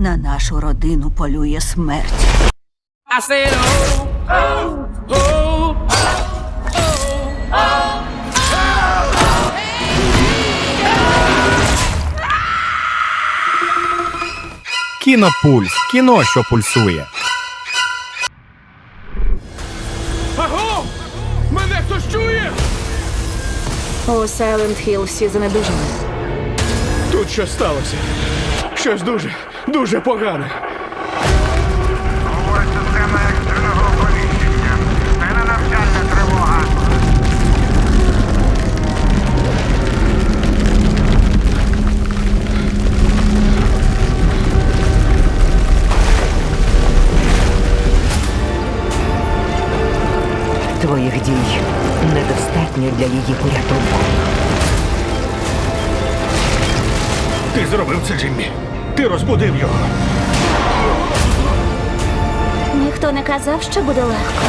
На нашу родину полює смерть. Кінопульс. Кіно, що пульсує. Аго! Мене хтось чує? У Сайленд Хілл всі занедужали. Тут щось сталося. Щось дуже, дуже погане. Говорить система екстреного оповіщення. Це не навчальна тривога. Твоїх дій недостатньо для її порятунку. Ти зробив це, Джиммі. Ти розбудив його. Ніхто не казав, що буде легко.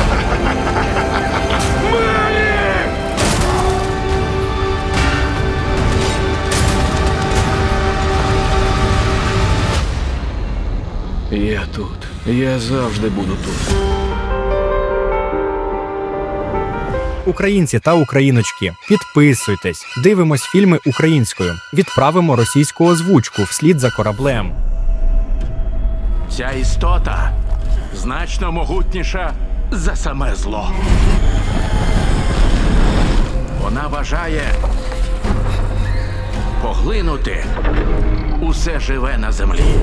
Я тут. Я завжди буду тут. Українці та україночки, підписуйтесь, дивимось фільми українською, відправимо російську озвучку вслід за кораблем. Ця істота значно могутніша за саме зло. Вона бажає поглинути усе живе на землі.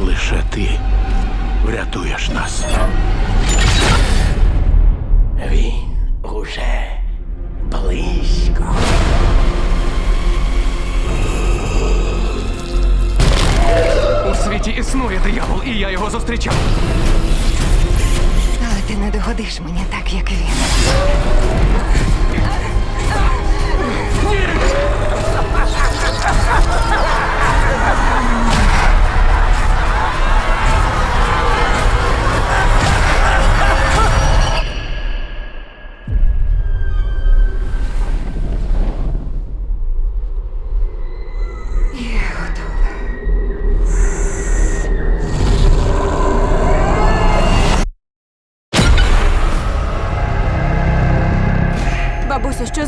Лише ти врятуєш нас. Він уже близько. У світі існує диявол, і я його зустрічав. Але ти не догодиш мені так, як він. Бабусю,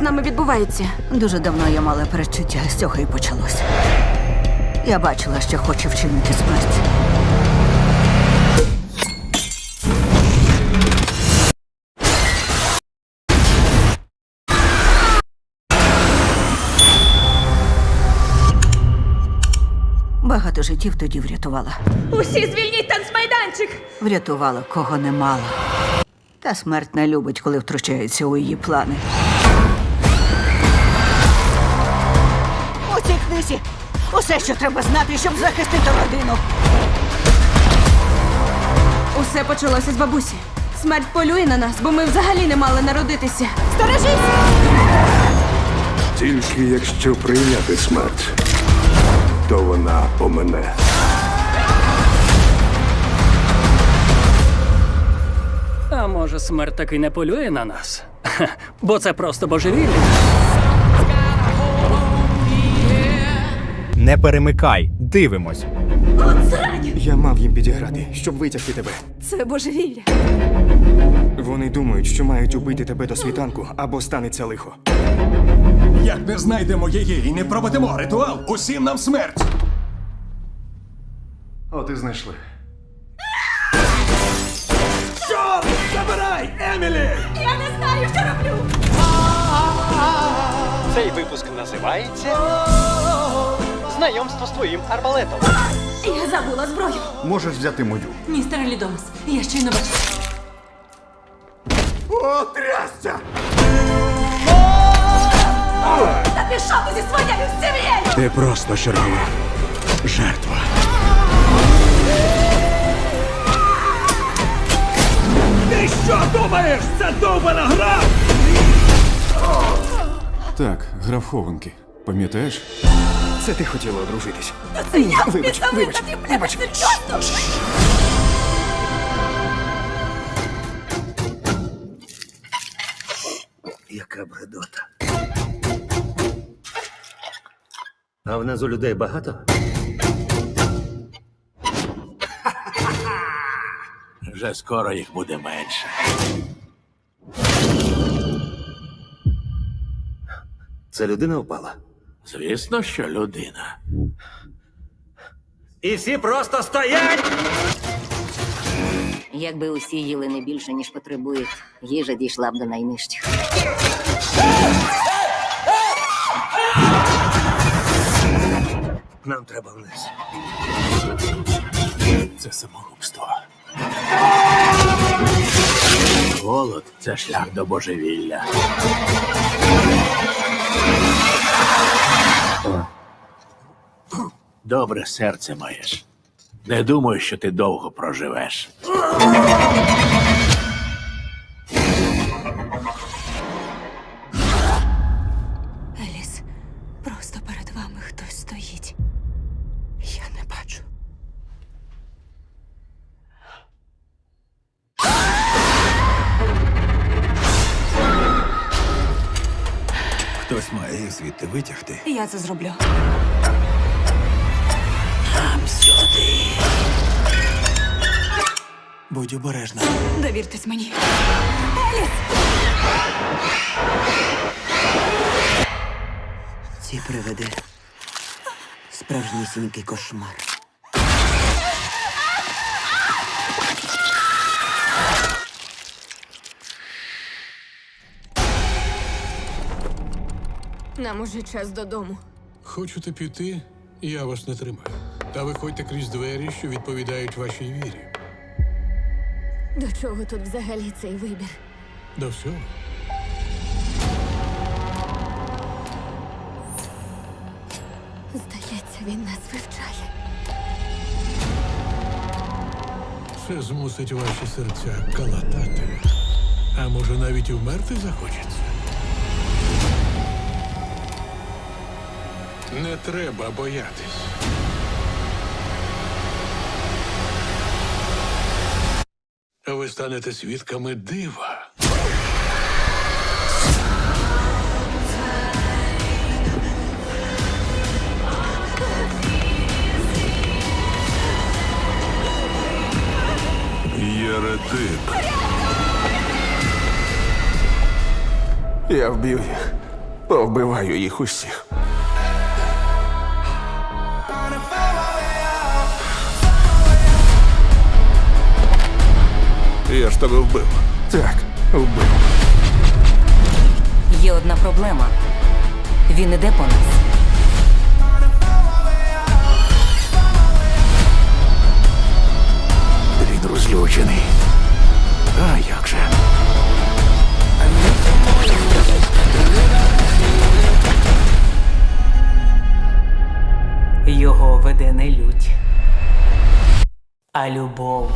нами відбувається? Дуже давно я мала перечуття, з цього і почалося. Я бачила, що хоче вчинити смерть. Багато життів тоді врятувала. Усі звільніть танцмайданчик! Врятувала кого не мала. Та смерть не любить, коли втручається у її плани. Книзі усе, що треба знати, щоб захистити родину. Усе почалося з бабусі. Смерть полює на нас, бо ми взагалі не мали народитися. Сторожись! Тільки якщо прийняти смерть, то вона помине. А може, смерть таки не полює на нас? Бо це просто божевілля. Не перемикай, дивимось. Я мав їм підіграти, щоб витягти тебе. Це божевілля. Вони думають, що мають убити тебе до світанку або станеться лихо. Як не знайдемо її і не проведемо ритуал, усім нам смерть. От і знайшли. Що? Забирай, Емілі! Я не знаю, що роблю! Цей випуск називається Знайомство з твоїм арбалетом. Я забула зброю. Можеш взяти мою. Містер Лідомас, я щойно бачила. О, трясся! Та пішов ти зі своєю сім'єю! Ти просто чергова жертва. Ти що думаєш? Це довбана гра! Так, гра в хованки. Пам'ятаєш? Це ти хотіла одружитись. Та це я Вибач, вибач, вибач. Яка бредота. А в нас у людей багато? Вже скоро їх буде менше. Це людина впала? Звісно, що людина. І всі просто стоять! Якби усі їли не більше, ніж потребують, їжа дійшла б до найнижчих. Нам треба вниз. Це самогубство. Голод це шлях до божевілля. Добре серце маєш. Не думаю, що ти довго проживеш. Еліс, просто перед вами хтось стоїть. Я не бачу. Хтось має їх звідти витягти. Я це зроблю. Будь обережна. Довіртесь мені. Ці привиди справжнісінький кошмар. Нам уже час додому. Хочете піти? Я вас не тримаю. Та виходьте крізь двері, що відповідають вашій вірі. До чого тут взагалі цей вибір? До всього. Здається, він нас вивчає. Це змусить ваші серця калатати. А може навіть і вмерти захочеться. Не треба боятись. Станете свідками дива. Єретик. Я вб'ю їх. Повбиваю їх усіх. Я ж тебе вбив. Так, вбив. Є одна проблема. Він іде по нас. Він розлючений. А як же? Його веде не лють, а любов.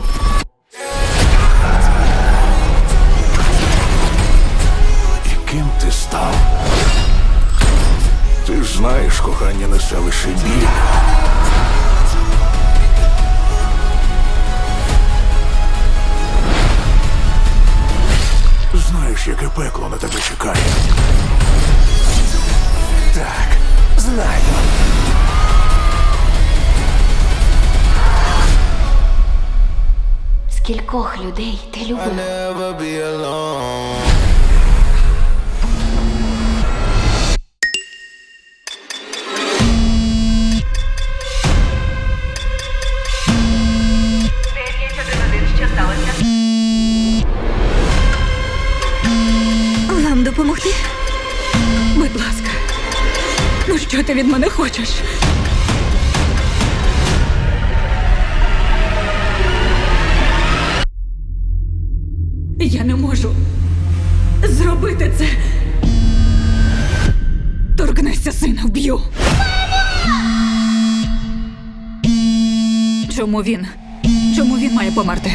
Ким ти став? Ти ж знаєш, кохання несе лише біль. Знаєш, яке пекло на тебе чекає. Так, знаю. Скількох людей ти любив? Допомогти? Будь ласка. Ну що ти від мене хочеш? Я не можу зробити це. Торкнешся сина, вб'ю. Чому він? Чому він має померти?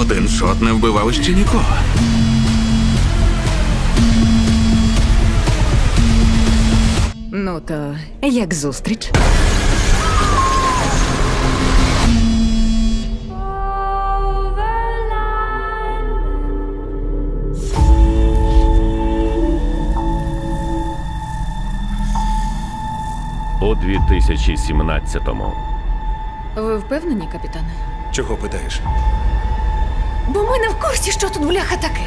Один шот не вбивав ще нікого. Ну то як зустріч? У 2017-му. Ви впевнені, капітане? Чого питаєш? Бо ми не в курсі, що тут бляха таке.